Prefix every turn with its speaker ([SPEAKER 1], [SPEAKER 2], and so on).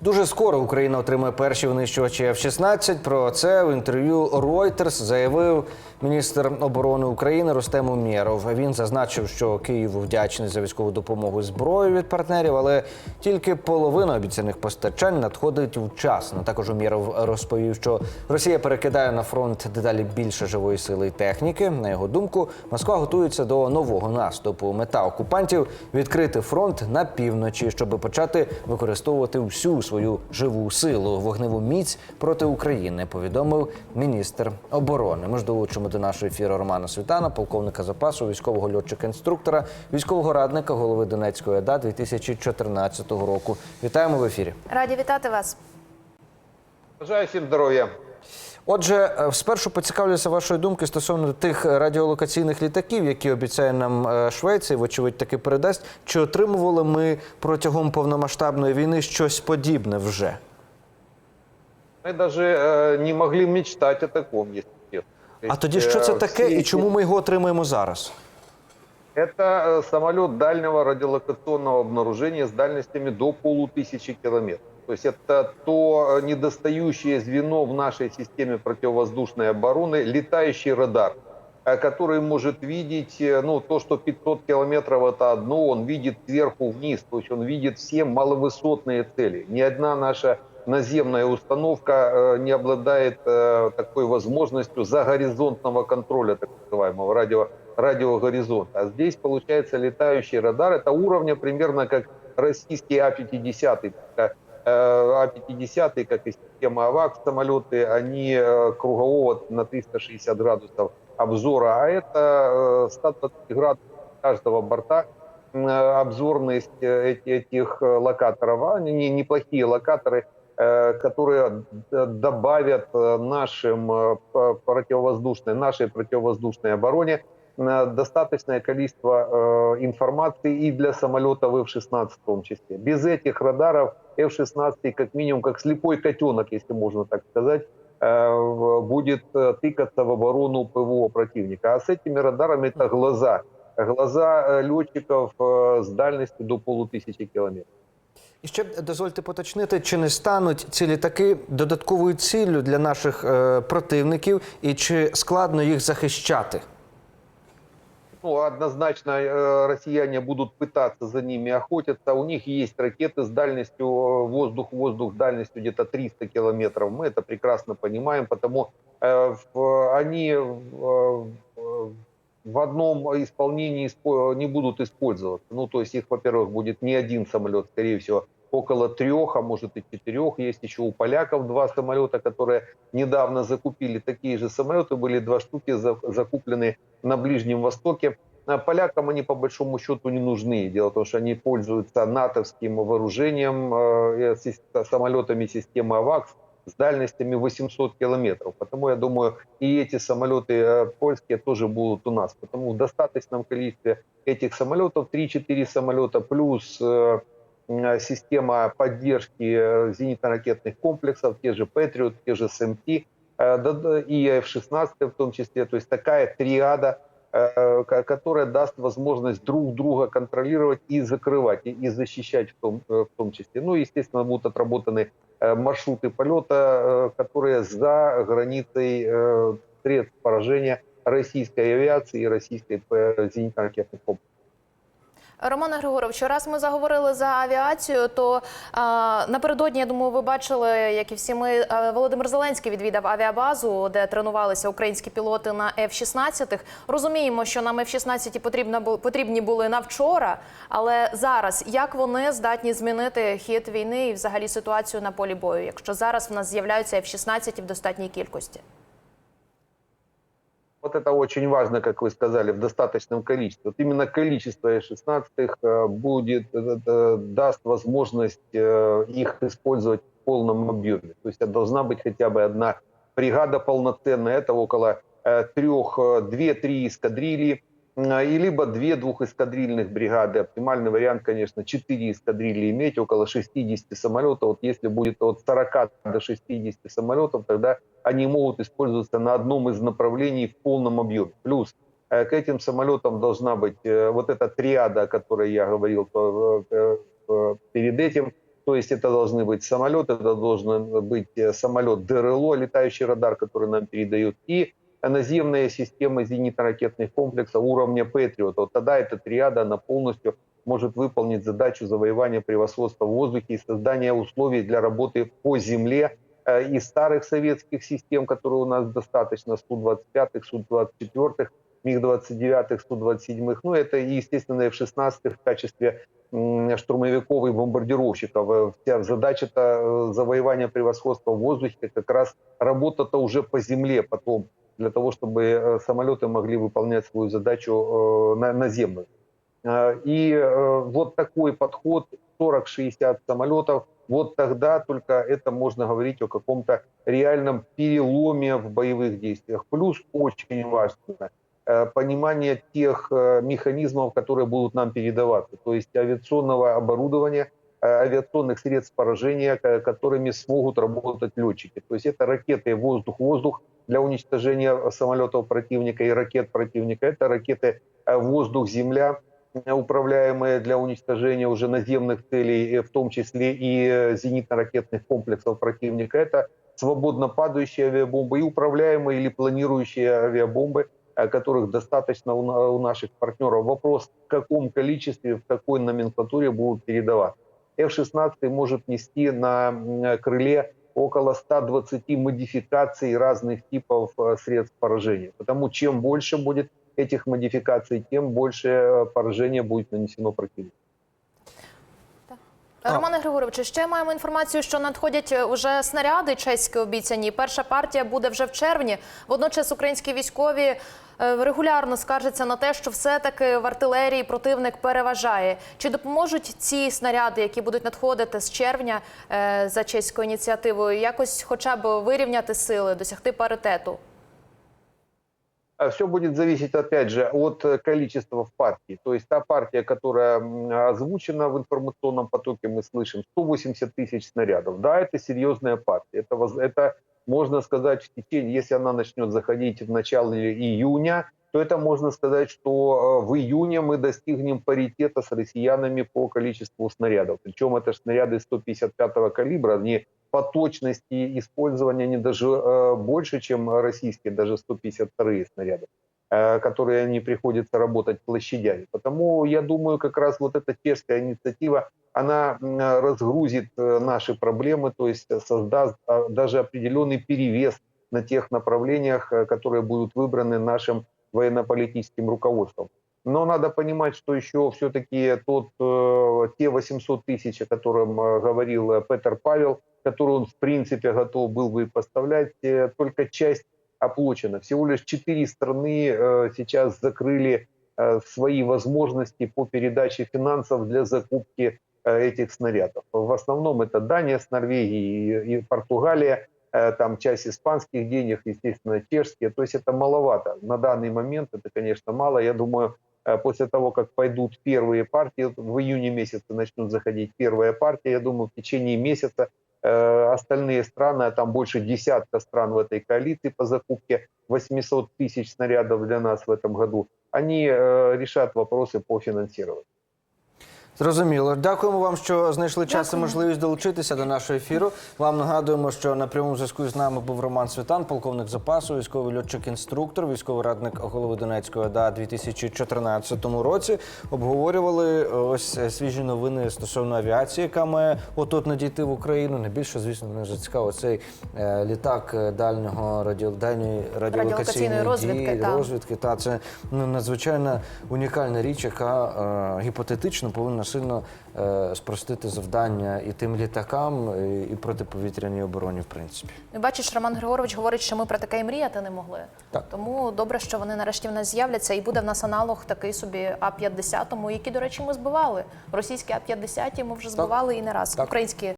[SPEAKER 1] Дуже скоро Україна отримає перші винищувачі F-16. Про це в інтерв'ю Reuters заявив міністр оборони України Рустем Умєров. Він зазначив, що Київ вдячний за військову допомогу зброю від партнерів, але тільки половина обіцяних постачань надходить вчасно. Також Умєров розповів, що Росія перекидає на фронт дедалі більше живої сили і техніки. На його думку, Москва готується до нового наступу. Мета окупантів відкрити фронт на півночі, щоб почати використовувати всю свою живу силу вогневу міць проти України. Повідомив міністр оборони. Ми ж долучимо до нашого ефіру Романа Світана, полковника запасу, військового льотчика-інструктора, військового радника голови Донецької ОДА 2014 року. Вітаємо в ефірі.
[SPEAKER 2] Раді вітати вас.
[SPEAKER 3] Бажаю всім здоров'я.
[SPEAKER 1] Отже, е, спершу поцікавлюся вашої думки стосовно тих радіолокаційних літаків, які обіцяє нам е, Швеція, вочевидь таки передасть. Чи отримували ми протягом повномасштабної війни щось подібне вже?
[SPEAKER 3] Ми навіть е, не могли мечтати о такому, якщо.
[SPEAKER 1] А тоді що це
[SPEAKER 3] Е,
[SPEAKER 1] таке
[SPEAKER 3] всі
[SPEAKER 1] і
[SPEAKER 3] ці-
[SPEAKER 1] чому ми його отримуємо зараз?
[SPEAKER 3] Это э, самолет дальнего радиолокационного обнаружения с дальностями до полутысячи километров. То есть это то э, недостающее звено в нашей системе противовоздушной обороны, летающий радар, э, который может видеть, э, ну, то, что 500 километров это одно, он видит сверху вниз, то есть он видит все маловысотные цели. Ни одна наша наземная установка э, не обладает э, такой возможностью загоризонтного контроля, так называемого радио, радиогоризонта. А здесь получается летающий радар. Это уровня примерно как российский А-50. Э, А-50, как и система АВАКС самолеты, они э, кругового на 360 градусов обзора. А это э, 120 градусов каждого борта обзорность эти- этих локаторов. Они не- неплохие локаторы, которые д- добавят э, нашим э, противовоздушной, нашей противовоздушной обороне э, достаточное количество э, информации и для самолетов F-16 в том числе. Без этих радаров F-16 как минимум как слепой котенок, если можно так сказать, э, будет э, тыкаться в оборону ПВО противника. А с этими радарами это глаза. Глаза э, летчиков э, с дальностью до полутысячи километров.
[SPEAKER 1] І ще дозвольте поточнити, чи не стануть ці літаки додатковою ціллю для наших е, противників, і чи складно їх захищати?
[SPEAKER 3] Ну, однозначно э, россияне будут пытаться за ними охотиться. У них есть ракеты с дальностью э, воздух-воздух, дальностью где-то 300 километров. Мы это прекрасно понимаем, потому э, в- они в, одном исполнении испо- не будут использоваться. Ну, то есть их, во-первых, будет не один самолет, скорее всего, около трех, а может и четырех. Есть еще у поляков два самолета, которые недавно закупили такие же самолеты. Были два штуки за- закуплены на Ближнем Востоке. А Полякам они по большому счету не нужны. Дело в том, что они пользуются натовским вооружением, э, самолетами системы АВАКС с дальностями 800 километров. Потому я думаю, и эти самолеты э, польские тоже будут у нас. Потому в достаточном количестве этих самолетов, 3-4 самолета плюс э, м, система поддержки э, зенитно-ракетных комплексов, те же Патриот, те же СМТ, э, и F-16 в том числе. То есть такая триада, э, ко- которая даст возможность друг друга контролировать и закрывать, и, защищать в том, э, в том числе. Ну, естественно, будут отработаны э, маршруты полета, э, которые за границей э, средств поражения российской авиации и российской э, зенитно-ракетных.
[SPEAKER 2] Романе Григоровичу, раз ми заговорили за авіацію, то а, напередодні, я думаю, ви бачили, як і всі ми, Володимир Зеленський відвідав авіабазу, де тренувалися українські пілоти на F-16. Розуміємо, що нам F-16 потрібно потрібні були на вчора, але зараз як вони здатні змінити хід війни і взагалі ситуацію на полі бою, якщо зараз в нас з'являються F-16 в достатній кількості?
[SPEAKER 3] Вот это очень важно, как вы сказали, в достаточном количестве. Вот именно количество F-16 э, будет, э, э, даст возможность их использовать в полном объеме. То есть должна быть хотя бы одна бригада полноценная, это около трех, две-три эскадрильи, э, и либо две двухэскадрильных бригады. Оптимальный вариант, конечно, четыре эскадрильи иметь, около 60 самолетов. Вот если будет от 40 до 60 самолетов, тогда они могут использоваться на одном из направлений в полном объеме. Плюс э, к этим самолетам должна быть э, вот эта триада, о которой я говорил э, перед этим, То есть это должны быть самолеты, это должен быть самолет ДРЛО, летающий радар, который нам передают, и наземная система зенитно-ракетных комплексов уровня Патриот. Вот тогда эта триада, она полностью может выполнить задачу завоевания превосходства в воздухе и создания условий для работы по земле э, из старых советских систем, которые у нас достаточно, Су-25, Су-24, МиГ-29, Су-27. Ну, это, и, естественно, F-16 в качестве штурмовиков и бомбардировщиков. Э, Вся задача-то э, завоевания превосходства в воздухе, как раз работа-то уже по земле потом, для того, чтобы э, самолеты могли выполнять свою задачу э, на- наземную. Э, И э, вот такой подход, 40-60 самолетов, вот тогда только это можно говорить о каком-то реальном переломе в боевых действиях. Плюс очень важно понимание тех механизмов, которые будут нам передаваться, то есть авиационного оборудования, авиационных средств поражения, ко- которыми смогут работать летчики. То есть это ракеты воздух-воздух для уничтожения самолетов противника и ракет противника, это ракеты э, воздух-земля, э, управляемые для уничтожения уже наземных целей, э, в том числе и зенитно-ракетных комплексов противника. Это свободно падающие авиабомбы и управляемые или планирующие авиабомбы, которых достаточно у на- у наших партнеров. Вопрос, в каком количестве, в какой номенклатуре будут передаваться. F-16 может нести на крыле около 120 модификаций разных типов э, средств поражения. Потому чем больше будет этих модификаций, тем больше э, поражения будет нанесено противнику.
[SPEAKER 2] Романе Григоровичу, ще маємо інформацію, що надходять е, уже снаряди чеські обіцяні. Перша партія буде вже в червні. Водночас українські військові е, регулярно скаржаться на те, що все-таки в артилерії противник переважає. Чи допоможуть ці снаряди, які будуть надходити з червня е, за чеською ініціативою, якось хоча б вирівняти сили, досягти паритету?
[SPEAKER 3] Все будет зависеть, опять же, от э, количества в партии. То есть та партия, которая озвучена в информационном потоке, мы слышим 180 тысяч снарядов. Да, это серьезная партия. Это, это можно сказать, в течение, если она начнет заходить в начале июня, то это можно сказать, что э, в июне мы достигнем паритета с россиянами по количеству снарядов. Причем это снаряды 155 калибра, они по точности использования они даже э, больше, чем российские, даже 152 снаряды, э, которые не приходится работать площадями. Потому я думаю, как раз вот эта чешская инициатива, она разгрузит наши проблемы, то есть создаст а, даже определенный перевес на тех направлениях, которые будут выбраны нашим военно-политическим руководством. Но надо понимать, что еще все-таки тот, э, те 800 тысяч, о котором э, говорил э, Петр Павел, который он в принципе готов был бы поставлять, только часть оплачена. Всего лишь четыре страны сейчас закрыли свои возможности по передаче финансов для закупки этих снарядов. В основном это Дания с Норвегией и, Португалия, там часть испанских денег, естественно, чешские. То есть это маловато. На данный момент это, конечно, мало. Я думаю, э, после того, как пойдут первые партии, в июне месяце начнут заходить первая партия, я думаю, в течение месяца э, остальные страны, а там больше десятка стран в этой коалиции по закупке 800 тысяч снарядов для нас в этом году, они э, решат вопросы по финансированию.
[SPEAKER 1] Зрозуміло. Дякуємо вам, що знайшли час і можливість долучитися до нашого ефіру. Вам нагадуємо, що на прямому зв'язку з нами був Роман Світан, полковник запасу, військовий льотчик-інструктор, військовий радник голови Донецької ОДА 2014 році. Обговорювали е, ось е, свіжі новини стосовно авіації, яка має от надійти в Україну. Найбільше, звісно, мене вже цей е, літак дальнього радіо, дальньої
[SPEAKER 2] радіолокаційної розвідки,
[SPEAKER 1] дії,
[SPEAKER 2] так.
[SPEAKER 1] розвідки. Та це ну, надзвичайно унікальна річ, яка е, гіпотетично повинна сильно е, спростити завдання і тим літакам, і, і протиповітряній обороні, в принципі.
[SPEAKER 2] Ну, Бачиш, Роман Григорович говорить, що ми про таке і мріяти не могли.
[SPEAKER 1] Так.
[SPEAKER 2] Тому добре, що вони нарешті в нас з'являться, і буде в нас аналог такий собі А-50, який, до речі, ми збивали. Російські А-50 ми вже збивали і не раз.
[SPEAKER 1] Так.
[SPEAKER 2] Українські